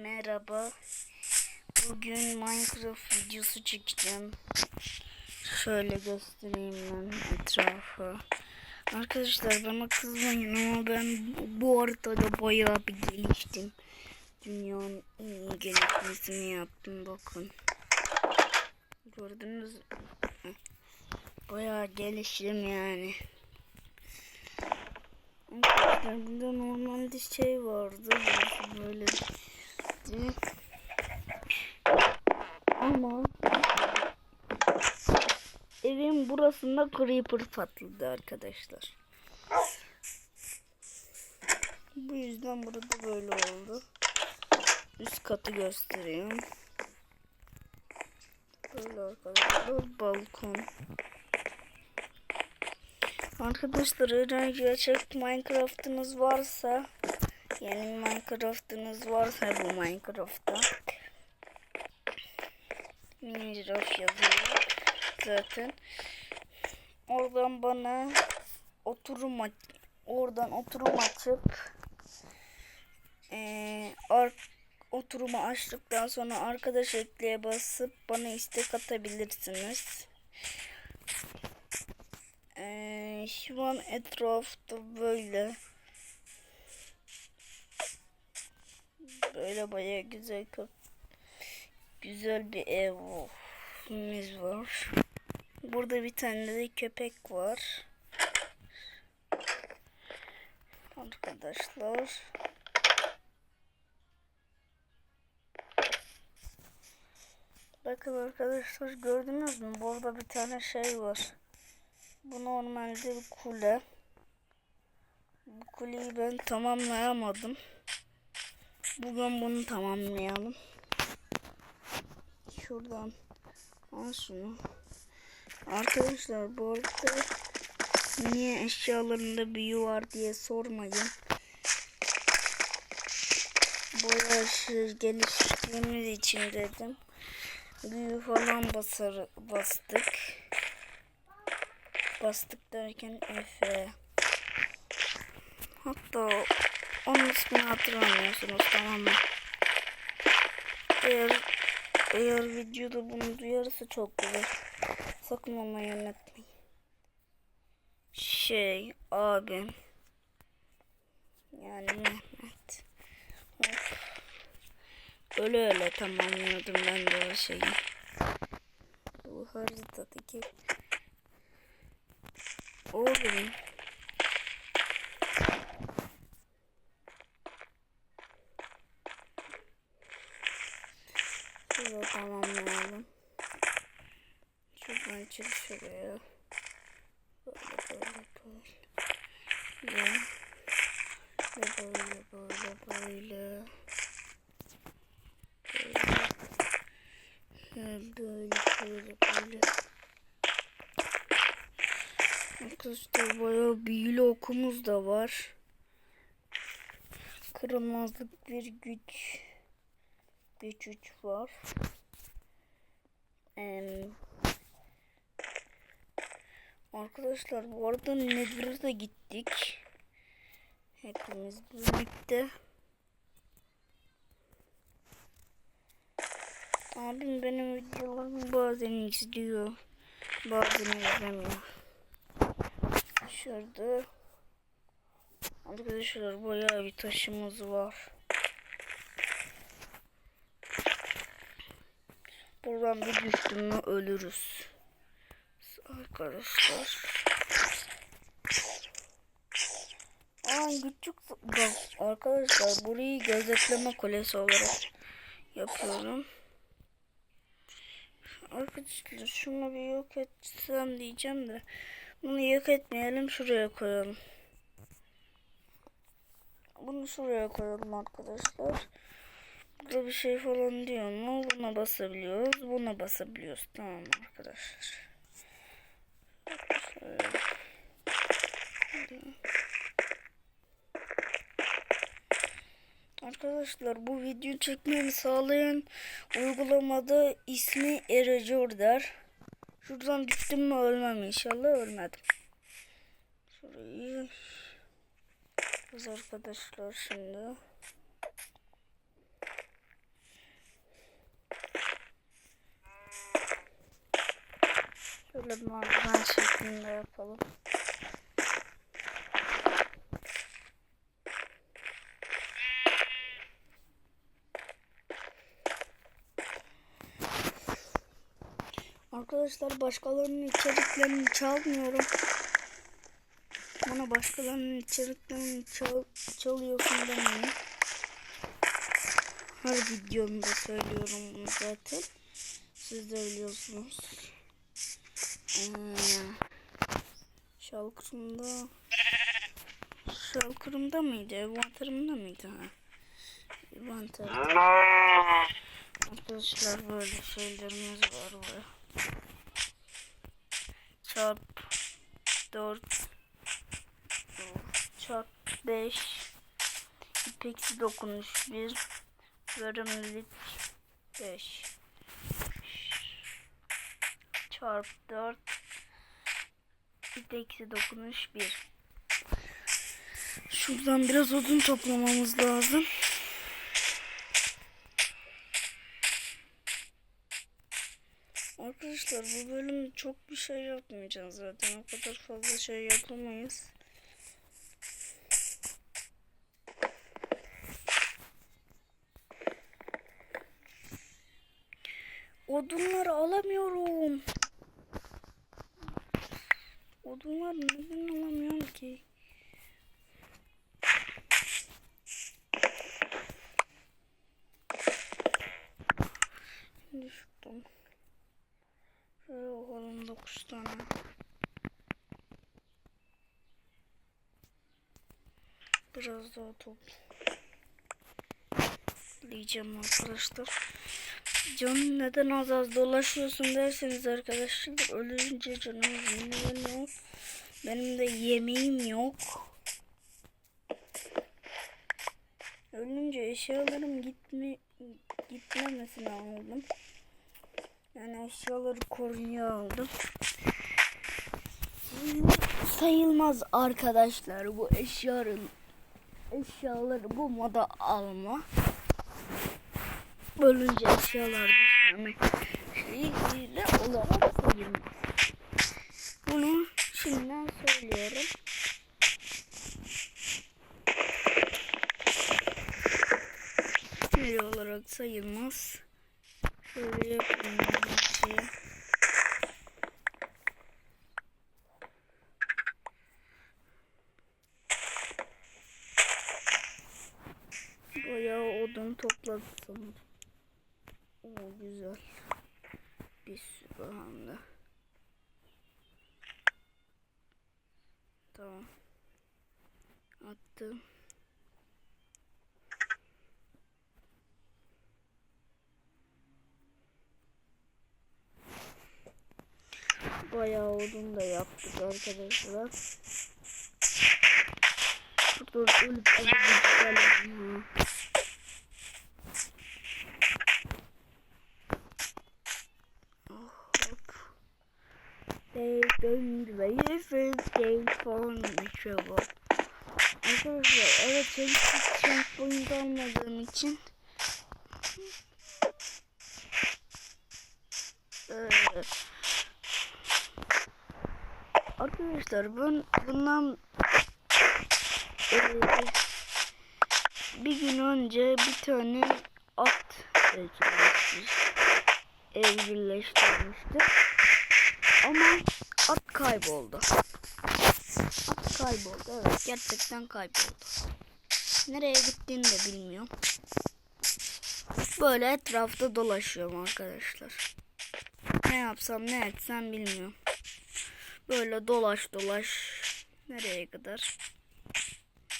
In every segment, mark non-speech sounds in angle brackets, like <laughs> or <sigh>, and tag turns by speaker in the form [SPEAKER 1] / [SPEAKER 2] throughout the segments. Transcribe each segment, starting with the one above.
[SPEAKER 1] Merhaba. Bugün Minecraft videosu çekeceğim. Şöyle göstereyim ben etrafı. Arkadaşlar bana kızmayın ama ben bu haritada bayağı bir geliştim. Dünyanın en iyi gelişmesini yaptım bakın. Gördünüz mü? Bayağı geliştim yani. Arkadaşlar burada normalde şey vardı. Burası böyle ama evin burasında creeper patladı arkadaşlar. Bu yüzden burada böyle oldu. Üst katı göstereyim. Böyle arkadaşlar balkon. Arkadaşlar eğer gerçek Minecraft'ınız varsa yani Minecraft'ınız varsa bu Minecraft'ta Minecraft yazıyor zaten. Oradan bana oturum aç oradan oturum açıp ee, ar oturumu açtıktan sonra arkadaş ekleye basıp bana istek atabilirsiniz. Ee, şu an etrafta böyle böyle baya güzel güzel bir evimiz var. Burada bir tane de köpek var. Arkadaşlar. Bakın arkadaşlar gördünüz mü? Burada bir tane şey var. Bu normalde bir kule. Bu kuleyi ben tamamlayamadım. Bugün bunu tamamlayalım. Şuradan al şunu. Arkadaşlar bu arada niye eşyalarında büyü var diye sormayın. Bayağı şey geliştirdiğimiz için dedim. Büyü falan basar, bastık. Bastık derken Efe. Hatta onun ismini hatırlamıyorsunuz tamam mı? Eğer eğer videoda bunu duyarsa çok güzel. Sakın ona yönetmeyin. Şey abim. Yani Mehmet. Of. Öyle öyle tamamlıyordum ben de o şeyi. Bu haritadaki Oğlum. Şurada tamamlayalım. Şuradan çık şuraya. Böyle böyle böyle. Ve böyle böyle böyle. Böyle böyle böyle. Arkadaşlar bayağı büyülü okumuz da var. Kırılmazlık bir güç. Güç üç var. Ee, arkadaşlar bu arada Nether'a gittik. Hepimiz birlikte. Abim benim videolarımı bazen izliyor. Bazen izlemiyor. Şurada arkadaşlar bayağı bir taşımız var. Buradan bir düştüm mü ölürüz. Arkadaşlar. Aa küçük arkadaşlar burayı gözetleme kulesi olarak yapıyorum. Arkadaşlar şunu bir yok etsem diyeceğim de bunu yok etmeyelim şuraya koyalım. Bunu şuraya koyalım arkadaşlar. Burada bir şey falan diyor mu? Buna basabiliyoruz. Buna basabiliyoruz. Tamam arkadaşlar. Arkadaşlar bu video çekmemi sağlayan uygulamada ismi Erajor'der. Şuradan düştüm mü ölmem inşallah ölmedim. Şurayı arkadaşlar şimdi Şöyle merdiven şeklinde yapalım. Arkadaşlar başkalarının içeriklerini çalmıyorum. Bana başkalarının içeriklerini çal çalıyorsun demeyin. Her videomda söylüyorum bunu zaten. Siz de biliyorsunuz. Şalkırımda şalkırımda mıydı? Envanterimde miydi? Ha? Envanter. Arkadaşlar böyle şeylerimiz var buraya. Çarp 4 çarp 5 ipeksi dokunuş 1 verimlilik 5 çarp 4 ipeksi dokunuş 1 Şuradan biraz odun toplamamız lazım. Arkadaşlar bu bölüm çok bir şey yapmayacağız zaten. O kadar fazla şey yapamayız. Odunları alamıyorum. Odunlar neden alamıyorum ki? Şimdi şuradan. Şöyle bakalım 9 tane. Biraz daha toplayacağım arkadaşlar. Canım neden az az dolaşıyorsun derseniz arkadaşlar ölünce canım yenileniyor. Benim de yemeğim yok. Ölünce eşyalarım gitme gitmemesini aldım. Yani eşyaları korunuyor aldım. Sayılmaz arkadaşlar bu eşyaların eşyaları bu moda alma. Ölünce eşyalar düşmeme şeyiyle olarak sayılmaz. Bunu şimdiden söylüyorum. Şey olarak sayılmaz. Şöyle yapayım şey. Bayağı odun topladım sanırım. Güzel. Bir de. Tamam. Attım. Bayağı odun da yaptık arkadaşlar. Burada ölüp ölüp gidelim. They don't wait for day for trouble. Arkadaşlar evet çelik çelik boyunda olmadığım için Ee, Arkadaşlar ben bundan e, bir gün önce bir tane at evcilleştirmiştim. Ama at kayboldu. At kayboldu evet gerçekten kayboldu. Nereye gittiğini de bilmiyorum. Böyle etrafta dolaşıyorum arkadaşlar. Ne yapsam ne etsem bilmiyorum. Böyle dolaş dolaş. Nereye kadar?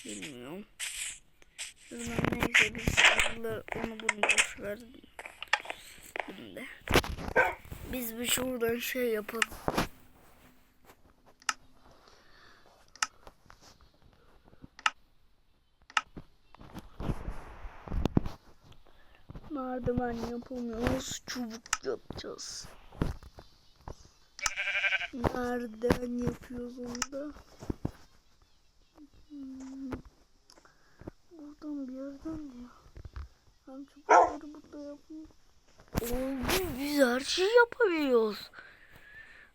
[SPEAKER 1] Bilmiyorum. Şuradan neyse biz onu bunu boş ver. Şimdi. Biz bir şuradan şey yapalım. Merdiven yapamıyoruz. Çubuk yapacağız. Nereden yapıyoruz onu da? Hmm. Buradan bir yerden diyor. Ben çubukları burada yapayım. Oldu biz her şeyi yapabiliyoruz.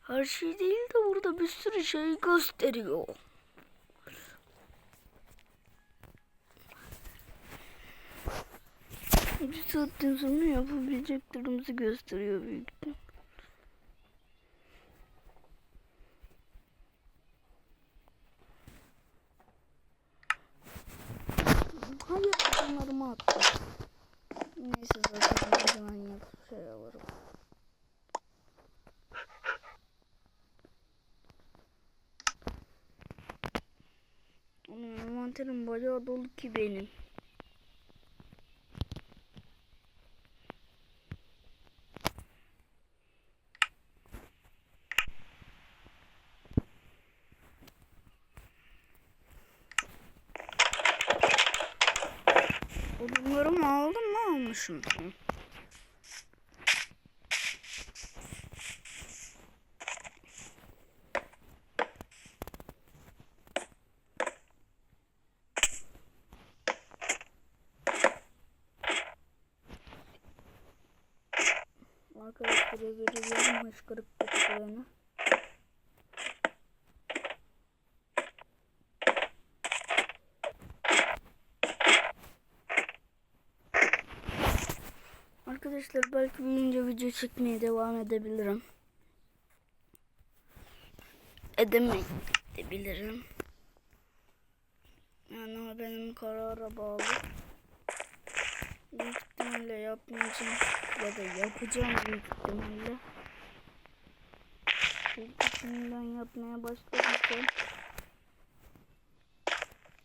[SPEAKER 1] Her şey değil de burada bir sürü şey gösteriyor. Bir saatten sonra yapabileceklerimizi gösteriyor büyük ihtimal. Hayır adamlarımı attı. Neyse zaten bir zaman yapıp şey alırım. Onun envanterim bayağı dolu ki benim. Odunlarımı aldım mı almışım. Arkadaşlar belki büyüyünce video çekmeye devam edebilirim. Edemeyebilirim. Yani o benim karara bağlı. Büyük ihtimalle yapmayacağım ya da yapacağım büyük ihtimalle. Şimdiden yapmaya başladıysam.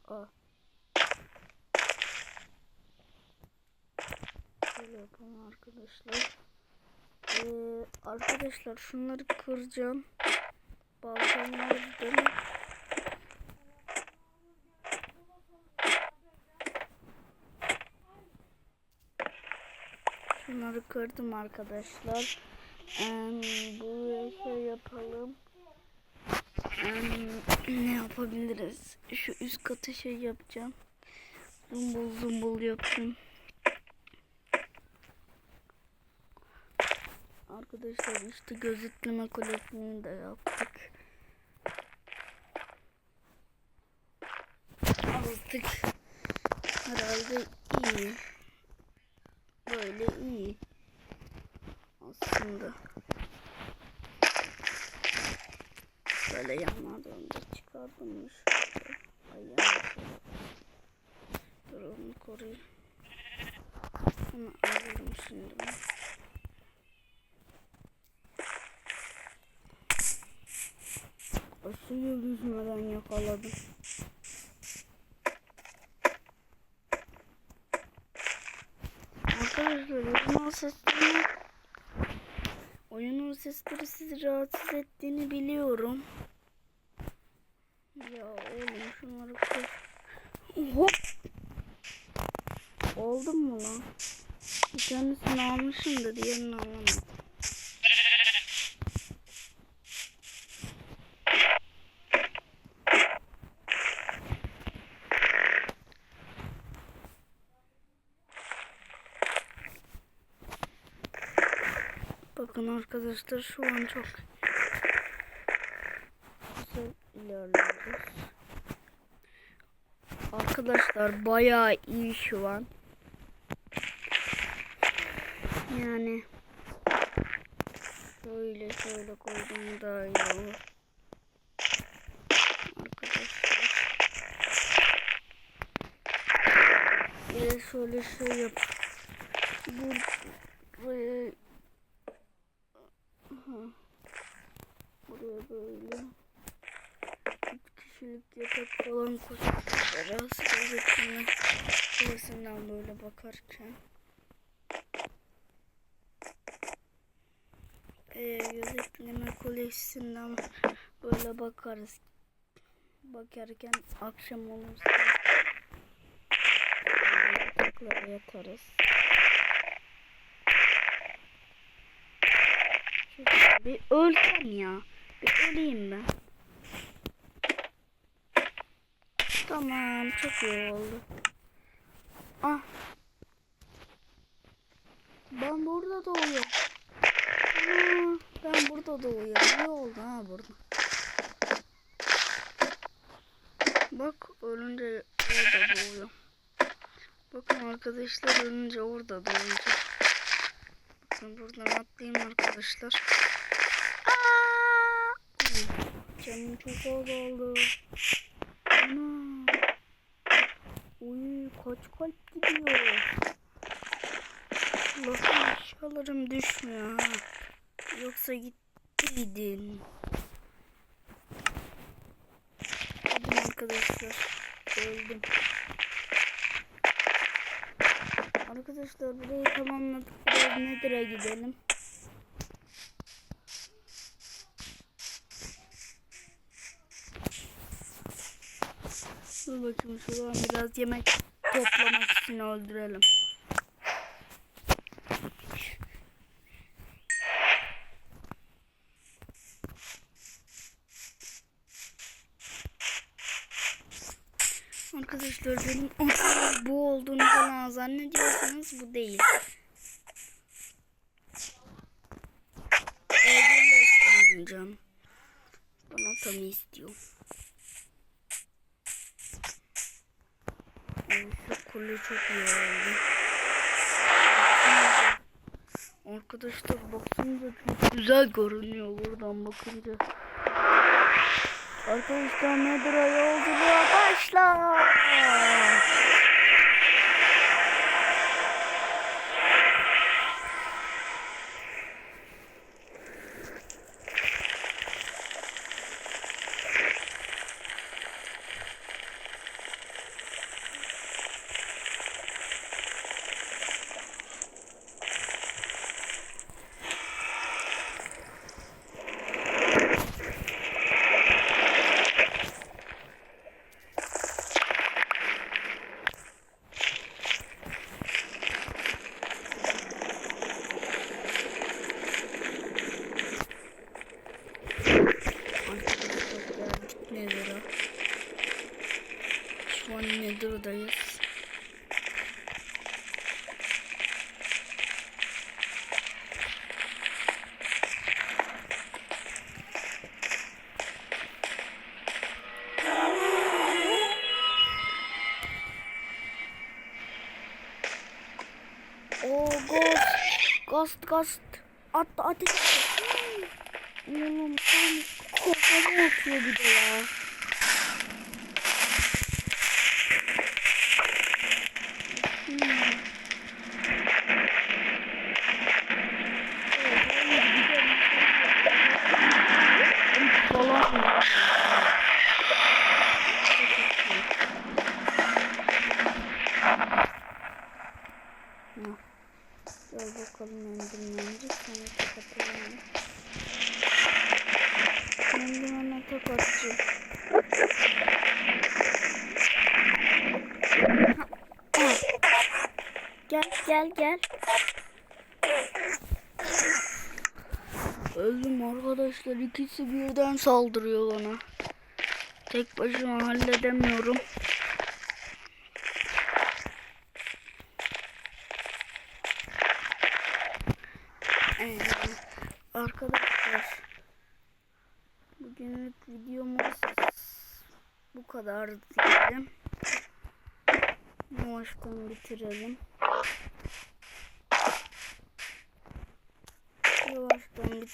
[SPEAKER 1] Aa. Yapalım arkadaşlar. Ee, arkadaşlar şunları kıracağım. Balkonlardan Şunları kırdım arkadaşlar. Ee, buraya şey yapalım. Ee, ne yapabiliriz? Şu üst katı şey yapacağım. Zumbul zumbul yaptım. Arkadaşlar işte gözetleme kulesini de yaptık. Aldık. Herhalde iyi. Böyle iyi. Aslında. Böyle yanlardan da çıkardımmış. Ay yanlış. Dur onu koruyayım. Onu alalım şimdi. ben. Suyu düşmeden yakaladım. Arkadaşlar oyunun sesleri oyunun sesleri sizi rahatsız ettiğini biliyorum. Ya oğlum şunları koy. Hop. Oldu mu lan? Bir tanesini almışım da diğerini alamadım. Bakın arkadaşlar şu an çok güzel ilerliyoruz. Arkadaşlar bayağı iyi şu an. Yani şöyle şöyle koydum daha iyi olur. Arkadaşlar. Bir şöyle şey yap. Buraya Aha. Buraya böyle üç kişilik yatak falan. Rahatsız gazetinin şurasından böyle bakarken. Ee, gözetleme kulesinden böyle bakarız. Bakarken akşam olursa yataklara yatarız. Bir ölsem ya. Öleyim ben. Tamam çok iyi oldu. Ah. Ben burada doğuyorum. Aa, Ben burada doğuyorum. Ne oldu ha burada? Bak ölünce orada doğuyor. Bakın arkadaşlar ölünce orada doğacak. Bakın buradan atlayayım arkadaşlar. Canım çok az oldu. Ana. Uy kaç kalp gidiyor. Allah'ım eşyalarım düşmüyor. Yoksa gittiydin. Öldüm arkadaşlar. Öldüm. Arkadaşlar burayı tamamladık. Biraz Nether'a gidelim. Dur bakayım şuradan biraz yemek toplamak için öldürelim. Arkadaşlar benim <laughs> bu olduğunu falan zannediyorsanız bu değil. Evde isteyeceğim. Bana tam istiyor. Ay, Şu kule çok iyi oldu. Arkadaşlar baksanıza çok güzel görünüyor buradan bakınca. Arkadaşlar nedir yolculuğa başla. Arkadaşlar geldik Nether'a. Şu an Nether'dayız. Oo ghost. Ghost ghost. At ateş. Hmm. Oğlum tam kafama atıyor bir de ya. Hmm. Falan. Hı. Gel bakalım mendilmenci sana tek atalım. Mendilmene tek atacağım. Ha, al. Gel gel gel. Öldüm arkadaşlar ikisi birden saldırıyor bana. Tek başıma halledemiyorum. Ee, arkadaşlar bugünlük videomuz bu kadar diyelim. Yavaştan bitirelim.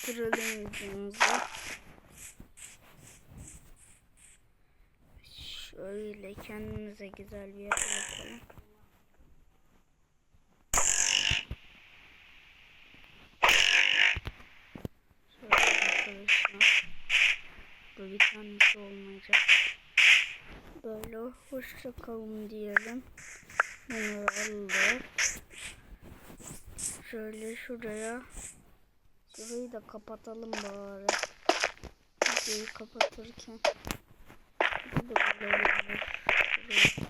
[SPEAKER 1] Bitirelim videomuzu. Şöyle kendimize güzel bir yer yapalım. Bu bir tanesi olmayacak. Böyle hoşça kalın diyelim. Bunları aldık. Şöyle şuraya. Şurayı da kapatalım bari. Videoyu kapatırken. Bu da böyle. Şurayı